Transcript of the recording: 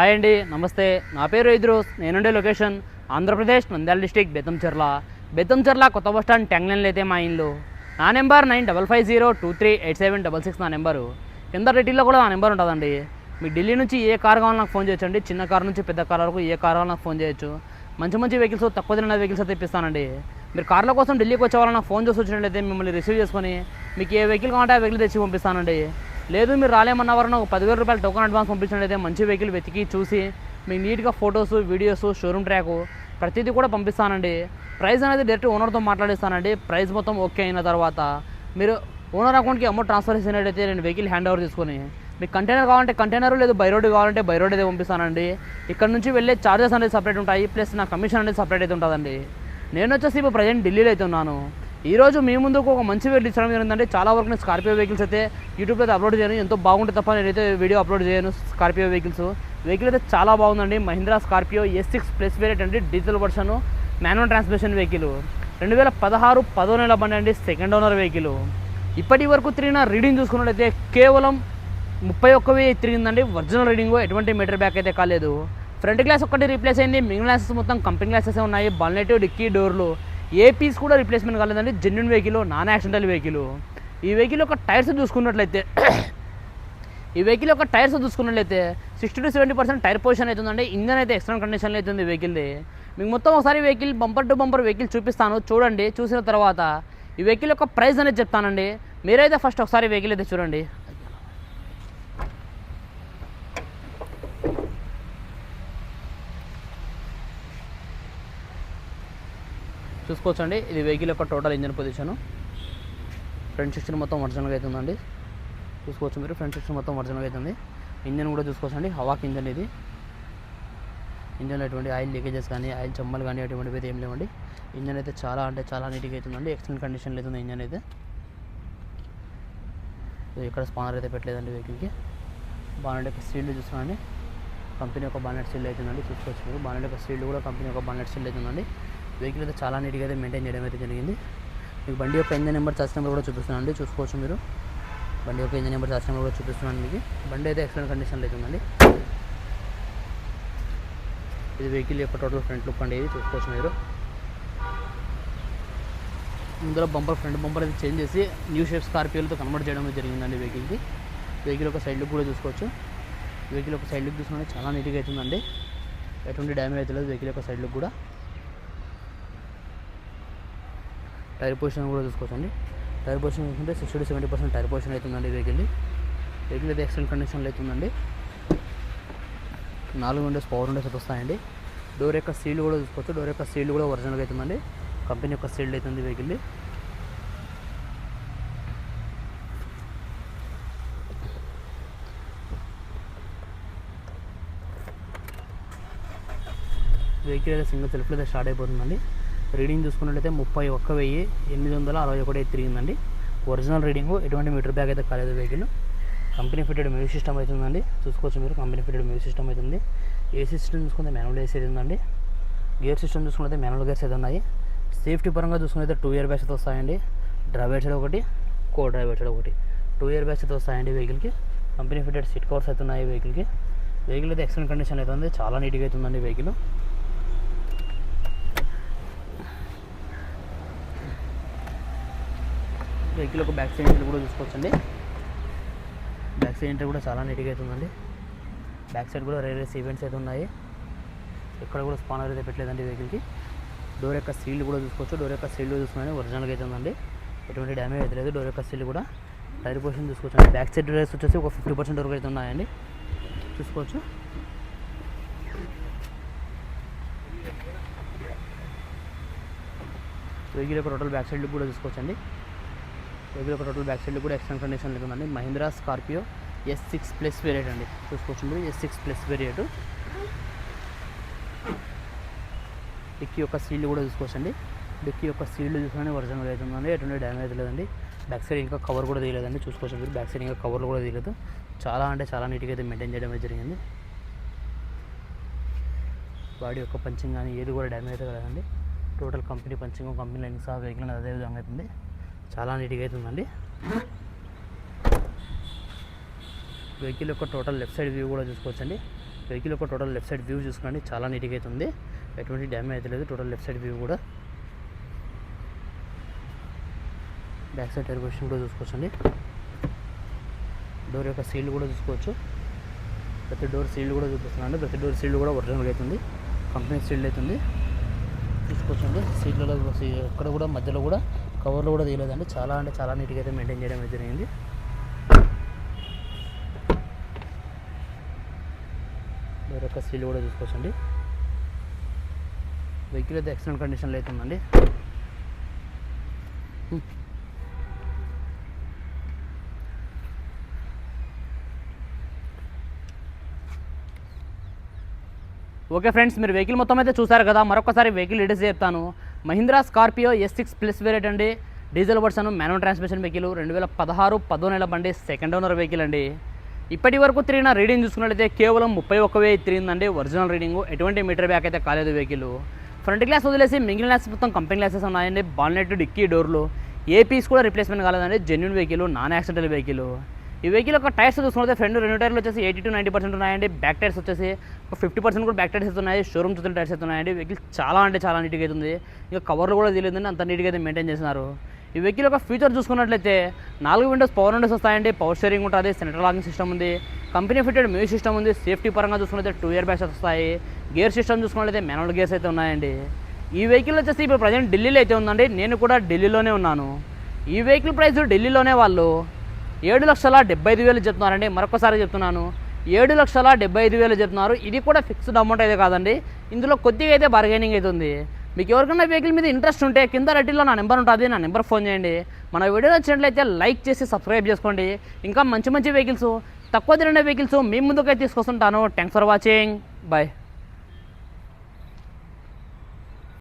Hi అండి నమస్తే. నా పేరు ఇద్రోస్ నేనుండే లొకేషన్ ఆంధ్రప్రదేశ్ నంద్యాల డిస్టిక్ బెత్తంచెర్ల. బెత్తంచెర్ల కొత్త బస్ స్టాండ్ ట్యాంగ్లైన్లో అయితే మా ఇల్లు. నా number nine double five zero two three eight seven double six నా నెంబరు. కింద రెడ్డిలో కూడా నా నెంబర్ ఉంటుందండి. మీ ఢిల్లీ నుంచి ఏ కార్ కావాలి నాకు ఫోన్ చేయొచ్చండి. చిన్న కార్ నుంచి పెద్ద కార్ వరకు ఏ కార్ కావాలి నాకు ఫోన్ చేయొచ్చు. మంచి మంచి వెహికల్స్ తక్కువ తిన్న వెహికల్స్ అయితే ఇప్పిస్తానండి. మీరు కార్ల కోసం ఢిల్లీకి వచ్చే నాకు ఫోన్ చేసి వచ్చినట్లయితే మిమ్మల్ని రిసీవ్ చేసుకొని మీకు ఏ వెహికల్ కావాలంటే ఆ వెహికల్ తెచ్చి పంపిస్తానండి. లేదు మీరు రాలేమన్న వారిని ఒక పదివేల రూపాయలు టోకన్ అడ్వాన్స్ పంపించినట్లయితే మంచి వెహికల్ వెతికి చూసి మీకు నీట్గా ఫొటోస్ వీడియోస్ షోరూమ్ ట్రాకు ప్రతిదీ కూడా పంపిస్తానండి. ప్రైస్ అనేది డైరెక్ట్ ఓనర్తో మాట్లాడిస్తానండి. ప్రైస్ మొత్తం ఓకే అయిన తర్వాత మీరు ఓనర్ అకౌంట్కి అమౌంట్ ట్రాన్స్ఫర్ చేసినట్టయితే నేను వెహికల్ హ్యాండ్ ఓవర్ తీసుకొని మీకు కంటైనర్ కావాలంటే కంటైనర్ లేదు బై రోడ్ కావాలంటే బై రోడ్ అయితే పంపిస్తానండి. ఇక్కడ నుంచి వెళ్ళే చార్జెస్ అనేది సపరేట్ ఉంటాయి. ప్లస్ నా కమిషన్ అనేది సపరేట్ అయితే ఉంటుందండి. నేను వచ్చేసి ఇప్పుడు ప్రజెంట్ ఢిల్లీలో అయితే ఉన్నాను. ఈరోజు మీ ముందుకు ఒక మంచి వీడియో ఇచ్చడం జరిగిందంటే చాలా వరకు నేను స్కార్పియో వెహికల్స్ అయితే యూట్యూబ్లో అయితే అప్లోడ్ చేయను. ఎంతో బాగుంటుంది తప్ప నేనైతే వీడియో అప్లోడ్ చేయను స్కార్పియో వెహికల్స్ వెహికల్ అయితే చాలా బాగుందండి. Mahindra Scorpio S six plus variant అండి. Diesel version manual transmission vehicle రెండు వేల పదహారు పదో నెల బండి అండి. సెకండ్ ఓనర్ వెహికల్ ఇప్పటి వరకు తిరిగిన రీడింగ్ చూసుకున్నట్లయితే కేవలం ముప్పై ఒక్క తిరిగిందండి. ఒరిజినల్ రీడింగ్ ఎటువంటి మీటర్ బ్యాక్ అయితే కాలేదు. ఫ్రంట్ గ్లాస్ ఒక్కటి రీప్లేస్ అయింది. మిగిలిన గ్లాసెస్ మొత్తం కంపెనీ గ్లాసెస్ ఉన్నాయి. బల్నెట్ డిక్కీ డోర్లు ఏ పీస్ కూడా రిప్లేస్మెంట్ కాలేదండి. Genuine vehicle non accidental vehicle ఈ వెహికల్ యొక్క టైర్స్ చూసుకున్నట్లయితే ఈ వెహికల్ యొక్క టైర్స్ చూసుకున్నట్లయితే sixty to seventy percent tyre position అవుతుందండి ఇంజన్ అయితే ఎక్స్టర్నల్ కండిషన్లో అవుతుంది వెహికల్ది మీకు మొత్తం ఒకసారి vehicle bumper to bumper vehicle చూపిస్తాను. చూడండి చూసిన తర్వాత ఈ వెహికల్ యొక్క ప్రైస్ అనేది చెప్తానండి. మీరైతే ఫస్ట్ ఒకసారి వెహికల్ అయితే చూడండి. చూసుకోవచ్చండి. ఇది వెహికల్ యొక్క total engine position. Front section మొత్తం ఒరిజినల్గా అవుతుందండి చూసుకోవచ్చు మీరు ఫ్రంట్ సెక్షన్ మొత్తం ఒరిజినల్గా అవుతుంది ఇంజన్ కూడా చూసుకోవచ్చండి. హవాక్ ఇంజన్ ఇది. ఇంజన్లో ఎటువంటి ఆయిల్ లీకేజెస్ కానీ ఆయిల్ చెమ్మలు కానీ అటువంటివి అయితే ఏం లేవండి. ఇంజన్ అయితే చాలా అంటే చాలా నీట్గా అవుతుందండి ఎక్సలెంట్ కండిషన్లో అవుతుంది ఇంజన్ అయితే. ఇక్కడ స్పానర్ అయితే పెట్టలేదండి వెహికల్కి బానెట్ యొక్క సీల్డ్ చూస్తున్నాండి కంపెనీ యొక్క బానెట్ సీల్ అవుతుందండి చూసుకోవచ్చు మీరు. బానెట్ యొక్క సీల్డ్ కూడా కంపెనీ యొక్క బానెట్ సీల్ అవుతుందండి వెహికల్ అయితే చాలా నీట్గా అయితే మెయింటైన్ చేయడం అయితే జరిగింది. మీకు బండి యొక్క ఇంజన్ నెంబర్ చార్జ్ నెంబర్ కూడా చూపిస్తున్నాను అండి. చూసుకోవచ్చు మీరు. బండి యొక్క ఇంజన్ నెంబర్ చార్జ్ నెంబర్ కూడా చూపిస్తున్నాను మీకు. బండి అయితే ఎక్సలెంట్ కండిషన్లో అవుతుందండి ఇది వెహికల్ యొక్క టోటల్ ఫ్రంట్ లుక్ అండి. ఇది చూసుకోవచ్చు మీరు. ముందర బంపర్ ఫ్రంట్ బంపర్ అయితే చేంజ్ చేసి న్యూ షేప్ స్కార్పియోలతో కన్వర్ట్ చేయడం జరిగిందండి వెహికల్కి. వెహికల్ ఒక సైడ్ లుక్ కూడా చూసుకోవచ్చు. వెహికల్ ఒక సైడ్ లుక్ చూసుకుంటే చాలా నీట్గా అవుతుందండి ఎటువంటి డ్యామేజ్ అవుతలేదు వెహికల్ యొక్క సైడ్ లుక్ కూడా. టైర్ పొజిషన్ కూడా చూసుకోవచ్చండి. టైర్ పొజిషన్ చూసుకుంటే sixty to seventy percent tyre position అవుతుందండి వెహికల్. వెహికల్ అయితే ఎక్సలెంట్ కండిషన్లో అవుతుందండి నాలుగు విండోస్ పవర్ విండోస్ అయితే వస్తాయండి. డోర్ యొక్క సీల్ కూడా చూసుకోవచ్చు. డోర్ యొక్క సీల్ కూడా ఒరిజినల్గా అవుతుందండి కంపెనీ యొక్క సీల్డ్ అవుతుంది వెహికల్. వెహికల్ అయితే సింగిల్ సెల్ఫ్లో అయితే స్టార్ట్ అయిపోతుందండి. రీడింగ్ చూసుకున్నట్లయితే ముప్పై ఒక్క వెయ్యి ఎనిమిది వందల అరవై ఒకటి అయితే తిరిగిందండి. ఒరిజినల్ రీడింగ్ ఎటువంటి మీటర్ బ్యాగ్ అయితే కాలేదు vehicle. Company fitted music system అవుతుందండి చూసుకోవచ్చు మీరు కంపెనీ ఫిటెడ్ మ్యూజిక్ సిస్టమ్ అవుతుంది ఏ సిస్టమ్ చూసుకుంటే మ్యానువల్ ఏసీ ఉందండి. గేర్ సిస్టమ్ చూసుకుంటే మ్యానువల్ గేర్స్ అయితే ఉన్నాయి. సేఫ్టీ పరంగా చూసుకుంటే టూ ఇయర్ బ్యాగ్స్ అయితే వస్తాయండి. డ్రైవర్ సైడ్ ఒకటి కో డ్రైవర్ సైడ్ ఒకటి. టూ ఇయర్ బ్యాగ్స్ అయితే వస్తాయండి వెహికల్కి కంపెనీ ఫిటెడ్ సీట్ కవర్స్ అయితే ఉన్నాయి వెహికల్కి వెహికల్ అయితే ఎక్సలెంట్ కండిషన్ అయితే ఉంది. చాలా నీట్గా అవుతుందండి వెహికల్ వెహికల్ ఒక బ్యాక్ సైడ్ కూడా చూసుకోవచ్చండి. బ్యాక్ సైడ్ కూడా చాలా నీట్గా అవుతుందండి బ్యాక్ సైడ్ కూడా రైల్వేస్ ఈవెంట్స్ అయితే ఉన్నాయి. ఇక్కడ కూడా స్పానర్ అయితే పెట్టలేదండి వెహికల్కి డోర్ యొక్క సీల్ కూడా చూసుకోవచ్చు. డోర్ యొక్క సీల్ చూసుకుని ఒరిజినల్గా అయితే ఉందండి. ఎటువంటి డ్యామేజ్ అయితే లేదు. డోర్ యొక్క సీల్ కూడా టైర్ పొజిషన్ చూసుకోవచ్చు బ్యాక్ సైడ్ డ్రైవర్స్ వచ్చేసి ఒక ఫిఫ్టీ పర్సెంట్ వరకు అయితే ఉన్నాయండి. చూసుకోవచ్చు. వెహికల్ యొక్క టోటల్ బ్యాక్ సైడ్ కూడా చూసుకోవచ్చండి. వెహికల్ ఒక టోటల్ బ్యాక్ సైడ్ కూడా ఎక్స్టెంట్ కండిషన్ ఉందండి Mahindra Scorpio S six plus variant అండి. చూసుకోవచ్చు మీరు S six plus variant dicky యొక్క సీల్ కూడా చూసుకోవచ్చండి డిక్కీ యొక్క సీల్ చూసుకొని ఒరిజినల్ అవుతుందండి ఎటువంటి డ్యామేజ్ లేదండి. బ్యాక్ సైడ్ ఇంకా కవర్ కూడా తీయలేదండి. చూసుకోవచ్చు మీరు బ్యాక్ సైడ్ ఇంకా కవర్లు కూడా తీయలేదు. చాలా అంటే చాలా నీట్గా అయితే మెయింటైన్ చేయడం జరిగింది. బాడీ యొక్క పంచింగ్ కానీ ఏది కూడా డ్యామేజ్ అయితే కలదండి. Total company punching company lines vehicle అదే విధంగా అవుతుంది చాలా నీట్గా అవుతుందండి వెహికల్ యొక్క టోటల్ లెఫ్ట్ సైడ్ వ్యూ కూడా చూసుకోవచ్చండి. వెహికల్ యొక్క టోటల్ లెఫ్ట్ సైడ్ వ్యూ చూసుకోండి చాలా నీట్గా అవుతుంది ఎటువంటి డ్యామేజ్ అయితే లేదు టోటల్ లెఫ్ట్ సైడ్ వ్యూ కూడా. బ్యాక్ సైడ్ టైర్ పొజిషన్ కూడా చూసుకోవచ్చండి. డోర్ యొక్క సీల్ కూడా చూసుకోవచ్చు. ప్రతి డోర్ సీల్డ్ కూడా చూపిస్తున్నాను. ప్రతి డోర్ సీల్డ్ కూడా ఒరిజినల్ అవుతుంది కంపెనీ సీల్డ్ అవుతుంది చూసుకోవచ్చండి. సీట్లలో అక్కడ ఎక్కడ కూడా మధ్యలో కూడా కవర్లు కూడా తీయలేదండి. చాలా అంటే చాలా నీట్గా అయితే మెయింటైన్ చేయడం జరిగింది. వేరొక సీల్ కూడా చూసుకోవచ్చండి. వెహికల్ అయితే ఎక్సలెంట్ కండిషన్లో అయితే ఉందండి. ఓకే ఫ్రెండ్స్ మీరు వెహికల్ మొత్తం అయితే చూసారు కదా మరొకసారి వెహికల్ డీటెయిల్స్ చెప్తాను. Mahindra Scorpio S six plus variant అండి. Diesel version manual transmission vehicle రెండు వేల పదహారు పదో నెల బండి సెకండ్ ఓనర్ వెహికల్ అండి. ఇప్పటి వరకు తిరిగిన రీడింగ్ చూసుకున్నట్లయితే కేవలం ముప్పై ఒక్క వెయ్యి తిరిగిందండి ఒరిజినల్ రీడింగ్ ఎటువంటి మీటర్ బ్యాక్ అయితే కాలేదు వెహికల్ ఫ్రంట్ గ్లాస్ వదిలేసి మిగిలిన గ్లాస్ మొత్తం కంపెనీ గ్లాసెస్ ఉన్నాయండి. బాల్నెట్ డిక్కీ డోర్లు. ఏ పీస్ కూడా రిప్లేస్మెంట్ కాలేదండి. Genuine vehicle non accidental vehicle ఈ వెహికల్ యొక్క టైర్స్ చూసుకుంటే ఫ్రంట్ రెండు టైర్లు వచ్చేసి ఎయిటీ టు నైంటీ పర్సెంట్ ఉన్నాయండి. బ్యాక్ టైర్స్ వచ్చేసి ఒక ఫిఫ్టీ పర్సెంట్ కూడా బ్యాక్ టైర్స్ ఉన్నాయి. షోరూమ్ చూసిన టైర్స్ ఉన్నాయండి. వెహికల్ చాలా అంటే చాలా నీట్గా అవుతుంది ఇంకా కవర్లు కూడా తెలియదండి. అంత నీట్గా అయితే మెయింటైన్ చేస్తున్నారు. ఈ వెహికల్ యొక్క ఫీచర్ చూసుకున్నట్లయితే నాలుగు విండోస్ పవర్ విండోస్ వస్తాయండి. పవర్ స్టీరింగ్ ఉంటుంది. సెంట్రల్ లాకింగ్ సిస్టమ్ ఉంది. కంపెనీ ఫిటెడ్ మ్యూజిక్ సిస్టమ్ ఉంది. సేఫ్టీ పరంగా చూసుకున్నట్లయితే టూ ఇయర్ బ్యాగ్స్ వస్తాయి. గేర్ సిస్టమ్ చూసుకున్నట్లయితే మెనల్ గేర్స్ అయితే ఉన్నాయండి. ఈ వెహికల్ వచ్చేసి ఇప్పుడు ప్రజెంట్ ఢిల్లీలో అయితే ఉందండి. నేను కూడా ఢిల్లీలోనే ఉన్నాను. ఈ వెహికల్ ప్రైస్ ఢిల్లీలోనే వాళ్ళు ఏడు లక్షల డెబ్బై ఐదు వేలు చెప్తున్నారండి. మరొకసారి చెప్తున్నాను. ఏడు లక్షల డెబ్బై ఐదు వేలు చెప్తున్నారు. ఇది కూడా ఫిక్స్డ్ అమౌంట్ అయితే కాదండి. ఇందులో కొద్దిగా అయితే బార్గెనింగ్ అవుతుంది మీకు ఎవరికైనా వెహికల్ మీద ఇంట్రెస్ట్ ఉంటే కింద రెడ్డిలో నా నెంబర్ ఉంటుంది. నా నెంబర్ ఫోన్ చేయండి. మన వీడియో నచ్చినట్లయితే లైక్ చేసి సబ్స్క్రైబ్ చేసుకోండి. ఇంకా మంచి మంచి వెహికల్స్ తక్కువ తిరిగిన వెహికల్స్ మీ ముందుకైతే తీసుకొస్తుంటాను. Thanks for watching bye